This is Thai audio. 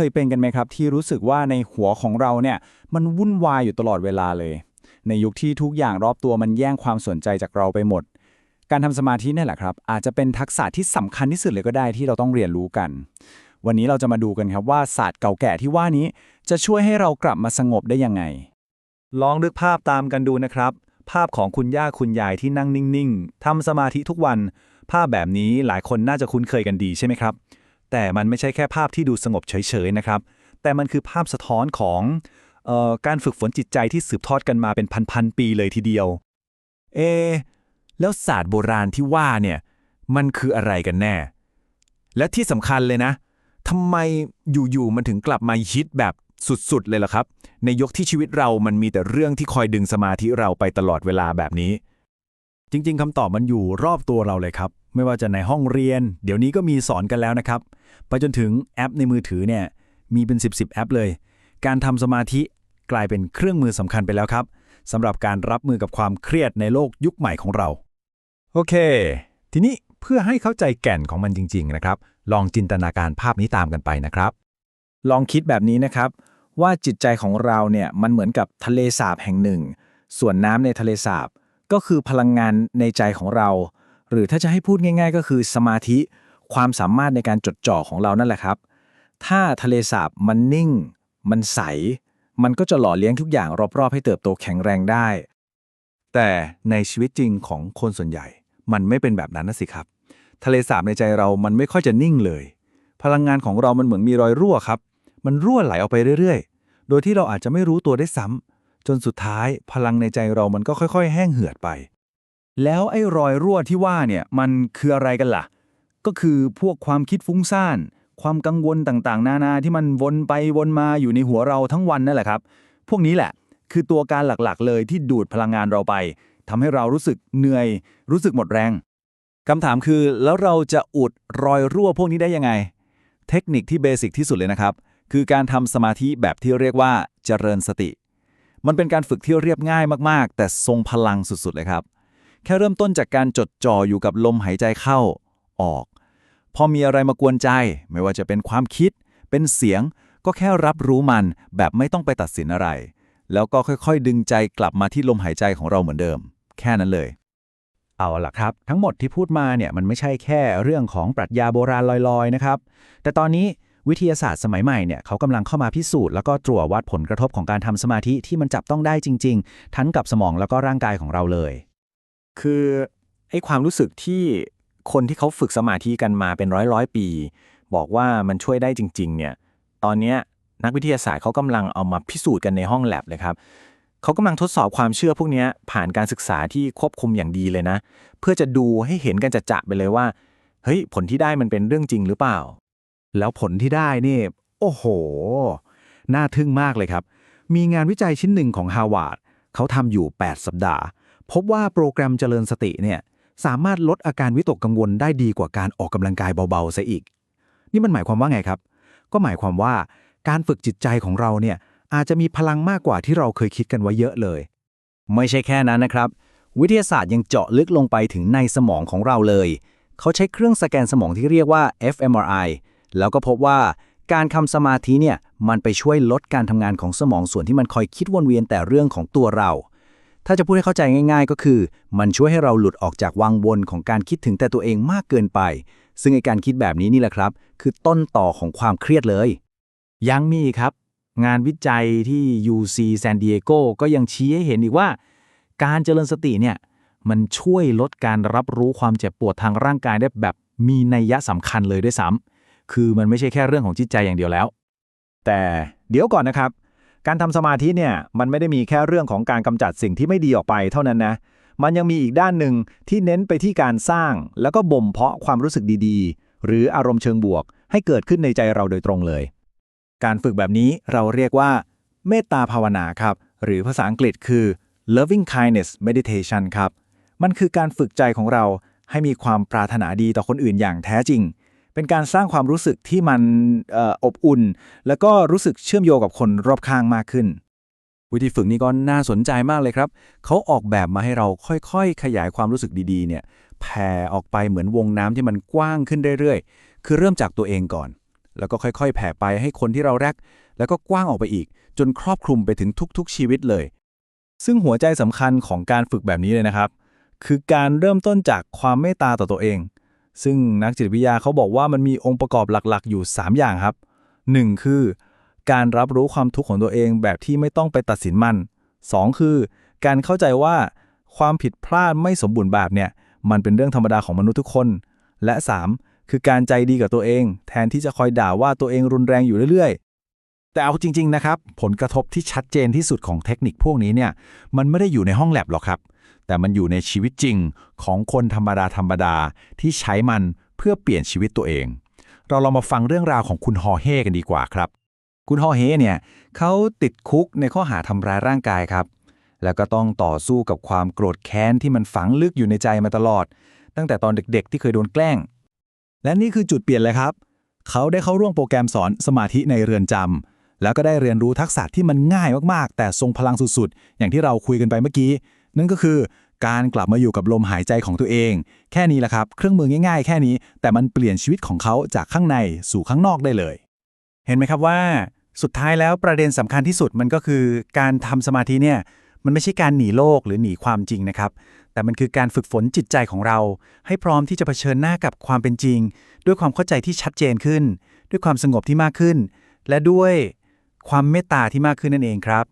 เคยเป็นกันไหมครับ ที่รู้สึกว่าในหัวของเราเนี่ยมันวุ่นวายอยู่ตลอดเวลาเลย ในยุคที่ทุกอย่างรอบตัวมันแย่งความสนใจจากเราไปหมด การทำสมาธินี่แหละครับ อาจจะเป็นทักษะที่สำคัญที่สุดเลยก็ได้ที่เราต้องเรียนรู้กัน วันนี้เราจะมาดูกันครับว่าศาสตร์เก่าแก่ที่ว่านี้ จะช่วยให้เรากลับมาสงบได้ยังไง ลองนึกภาพตามกันดูนะครับ ภาพของคุณย่าคุณยายที่นั่งนิ่งๆทำสมาธิทุกวัน ภาพแบบนี้หลายคนน่าจะคุ้นเคยกันดีใช่ไหมครับ แต่มันไม่ใช่แค่ภาพที่ดูสงบเฉยๆนะครับ แต่มันคือภาพสะท้อนของออการฝึกฝนจิตใจที่สืบทอดกันมาเป็นพันๆปีเลยทีเดียว เอ แล้วศาสตร์โบราณที่ว่าเนี่ยมันคืออะไรกันแน่ และที่สำคัญเลยนะทำไมอยู่ๆมันถึงกลับมาฮิตแบบสุดๆ เลยล่ะครับ ในยกที่ชีวิตเรามันมีแต่เรื่องที่คอยดึงสมาธิเราไปตลอดเวลาแบบนี้ จริง ๆคำตอบมันอยู่รอบตัวเราเลยครับ ไม่ว่าจะในห้องเรียน เดี๋ยวนี้ก็มีสอนกันแล้วนะครับ ไปจนถึงแอปในมือถือเนี่ยมีเป็น 10บสแอปเลย การทำสมาธิกลายเป็นเครื่องมือสำคัญไปแล้วครับสำหรับการรับมือกับความเครียดในโลกยุคใหม่ของเรา โอเค ทีนี้เพื่อให้เข้าใจแก่นของมันจริง ๆ นะครับ ลองจินตนาการภาพนี้ตามกันไปนะครับ ลองคิดแบบนี้นะครับ ว่าจิตใจของเราเนี่ยมันเหมือนกับทะเลสาบแห่งหนึ่ง ส่วนน้ำในทะเลสาบก็คือพลังงานในใจของเรา หรือถ้าจะให้พูดง่าย ๆ ก็คือสมาธิ ความสามารถในการจดจ่อของเรานั่นแหละครับ ถ้าทะเลสาบมันนิ่ง มันใส มันก็จะหล่อเลี้ยงทุกอย่างรอบๆ ให้เติบโตแข็งแรงได้ แต่ในชีวิตจริงของคนส่วนใหญ่ มันไม่เป็นแบบนั้นนะสิครับ ทะเลสาบในใจเรามันไม่ค่อยจะนิ่งเลย พลังงานของเรามันเหมือนมีรอยรั่วครับ มันรั่วไหลออกไปเรื่อยๆ โดยที่เราอาจจะไม่รู้ตัวได้ซ้ำจนสุดท้ายพลังในใจเรามันก็ค่อย ๆ แห้งเหือดไป แล้วไอ้รอยรั่วที่ว่าเนี่ยมันคืออะไรกันล่ะ ก็คือพวกความคิดฟุ้งซ่าน ความกังวลต่างๆ นานาที่มันวนไปวนมาอยู่ในหัวเราทั้งวันนั่นแหละครับ พวกนี้แหละ คือตัวการหลักๆ เลยที่ดูดพลังงานเราไปทำให้เรารู้สึกเหนื่อย รู้สึกหมดแรงคำถามคือแล้วเราจะอุดรอยรั่วพวกนี้ได้ยังไง เทคนิคที่เบสิกที่สุดเลยนะครับ คือการทำสมาธิแบบที่เรียกว่าเจริญสติ มันเป็นการฝึกที่เรียบง่ายมากๆ แต่ทรงพลังสุดๆเลยครับ แค่เริ่มต้นจากการจดจ่ออยู่กับลมหายใจเข้าออก พอมีอะไรมากวนใจ ไม่ว่าจะเป็นความคิด เป็นเสียง ก็แค่รับรู้มันแบบไม่ต้องไปตัดสินอะไร แล้วก็ค่อยๆ ดึงใจกลับมาที่ลมหายใจของเราเหมือนเดิม แค่นั้นเลย เอาล่ะครับ ทั้งหมดที่พูดมาเนี่ยมันไม่ใช่แค่เรื่องของปรัชญาโบราณลอยๆนะครับ แต่ตอนนี้วิทยาศาสตร์สมัยใหม่เนี่ยเขากำลังเข้ามาพิสูจน์แล้วก็ตรวจวัดผลกระทบของการทำสมาธิที่มันจับต้องได้จริง ๆ ทั้งกับสมองแล้วก็ร่างกายของเราเลย คือไอ้ความรู้สึกที่ คนที่เขาฝึกสมาธิกันมาเป็นร้อยร้อยปี บอกว่ามันช่วยได้จริง ๆ เนี่ย ตอนนี้นักวิทยาศาสตร์เขากำลังเอามาพิสูจน์กันในห้องแลบเลยครับเขากำลังทดสอบความเชื่อพวกนี้ผ่านการศึกษาที่ควบคุมอย่างดีเลยนะ เพื่อจะดูให้เห็นกันจะจะๆไปเลยว่า เฮ้ย ผลที่ได้มันเป็นเรื่องจริงหรือเปล่า แล้วผลที่ได้นี่ โอ้โห น่าทึ่งมากเลยครับ มีงานวิจัยชิ้นหนึ่งของฮาวาดเขาทำอยู่ 8 สัปดาห์ พบว่าโปรแกรมเจริญสติเนี่ย สามารถลดอาการวิตกกังวลได้ดีกว่าการออกกำลังกายเบาๆซะอีก นี่มันหมายความว่าไงครับ ก็หมายความว่าการฝึกจิตใจของเราเนี่ยอาจจะมีพลังมากกว่าที่เราเคยคิดกันไว้เยอะเลย ไม่ใช่แค่นั้นนะครับ วิทยาศาสตร์ยังเจาะลึกลงไปถึงในสมองของเราเลย เขาใช้เครื่องสแกนสมองที่เรียกว่า fMRI แล้วก็พบว่าการทำสมาธิเนี่ยมันไปช่วยลดการทำงานของสมองส่วนที่มันคอยคิดวนเวียนแต่เรื่องของตัวเรา ถ้าจะพูดให้เข้าใจง่าย ๆ ก็คือ มันช่วยให้เราหลุดออกจากวังวนของการคิดถึงแต่ตัวเองมากเกินไป ซึ่งไอการคิดแบบนี้นี่แหละครับ คือต้นต่อของความเครียดเลย ยังมีครับ งานวิจัยที่ UC San Diego ก็ยังชี้ให้เห็นอีกว่า การเจริญสติเนี่ยมันช่วยลดการรับรู้ความเจ็บปวดทางร่างกายได้แบบมีนัยยะสำคัญเลยด้วยซ้ำคือมันไม่ใช่แค่เรื่องของจิตใจอย่างเดียวแล้ว แต่เดี๋ยวก่อนนะครับ การทำสมาธิเนี่ยมันไม่ได้มีแค่เรื่องของการกำจัดสิ่งที่ไม่ดีออกไปเท่านั้นนะ มันยังมีอีกด้านหนึ่งที่เน้นไปที่การสร้าง แล้วก็บ่มเพาะความรู้สึกดีๆ หรืออารมณ์เชิงบวก ให้เกิดขึ้นในใจเราโดยตรงเลย การฝึกแบบนี้เราเรียกว่าเมตตาภาวนาครับ หรือภาษาอังกฤษคือ loving kindness meditation ครับ มันคือการฝึกใจของเราให้มีความปรารถนาดีต่อคนอื่นอย่างแท้จริง เป็นการสร้างความรู้สึกที่มันอบอุ่น แล้วก็รู้สึกเชื่อมโยงกับคนรอบข้างมากขึ้น วิธีฝึกนี้ก็น่าสนใจมากเลยครับเขาออกแบบมาให้เราค่อยๆ ขยายความรู้สึกดีๆเนี่ยแผ่ออกไปเหมือนวงน้ำที่มันกว้างขึ้นเรื่อยๆ คือเริ่มจากตัวเองก่อน แล้วก็ค่อยๆ แผ่ไปให้คนที่เรารัก แล้วก็กว้างออกไปอีก จนครอบคลุมไปถึงทุกๆ ชีวิตเลย ซึ่งหัวใจสำคัญของการฝึกแบบนี้เลยนะครับ คือการเริ่มต้นจากความเมตตาต่อตัวเอง ซึ่งนักจิตวิทยาเขาบอกว่ามันมีองค์ประกอบหลักๆ อยู่ 3 อย่างครับ 1. คือ การรับรู้ความทุกข์ของตัวเองแบบที่ไม่ต้องไปตัดสินมัน 2. คือ การเข้าใจว่าความผิดพลาดไม่สมบูรณ์แบบเนี่ย มันเป็นเรื่องธรรมดาของมนุษย์ทุกคน และ 3. คือการใจดีกับตัวเอง แทนที่จะคอยด่าว่าตัวเองรุนแรงอยู่เรื่อยๆ แต่เอาจริง ๆ นะครับ ผลกระทบที่ชัดเจนที่สุดของเทคนิคพวกนี้เนี่ย มันไม่ได้อยู่ในห้องแลบหรอกครับ แต่มันอยู่ในชีวิตจริงของคนธรรมดาธรรมดาที่ใช้มันเพื่อเปลี่ยนชีวิตตัวเอง เราลองมาฟังเรื่องราวของคุณฮอเฮกันดีกว่าครับ คุณฮอเฮเนี่ยเขาติดคุกในข้อหาทำร้ายร่างกายครับ แล้วก็ต้องต่อสู้กับความโกรธแค้นที่มันฝังลึกอยู่ในใจมาตลอด ตั้งแต่ตอนเด็กๆ ที่เคยโดนแกล้ง และนี่คือจุดเปลี่ยนเลยครับ เขาได้เข้าร่วมโปรแกรมสอนสมาธิในเรือนจำแล้วก็ได้เรียนรู้ทักษะที่มันง่ายมาก ๆ แต่ทรงพลังสุด ๆ อย่างที่เราคุยกันไปเมื่อกี้ นั่นก็คือการกลับมาอยู่กับลมหายใจของตัวเอง แค่นี้แหละครับ เครื่องมือง่ายๆ แค่นี้ แต่มันเปลี่ยนชีวิตของเขาจากข้างในสู่ข้างนอกได้เลย เห็นไหมครับว่าสุดท้ายแล้วประเด็นสำคัญที่สุดมันก็คือการทำสมาธิเนี่ยมันไม่ใช่การหนีโลกหรือหนีความจริงนะครับ แต่มันคือการฝึกฝนจิตใจของเรา ให้พร้อมที่จะเผชิญหน้ากับความเป็นจริง ด้วยความเข้าใจที่ชัดเจนขึ้น ด้วยความสงบที่มากขึ้น และด้วยความเมตตาที่มากขึ้นนั่นเองครับ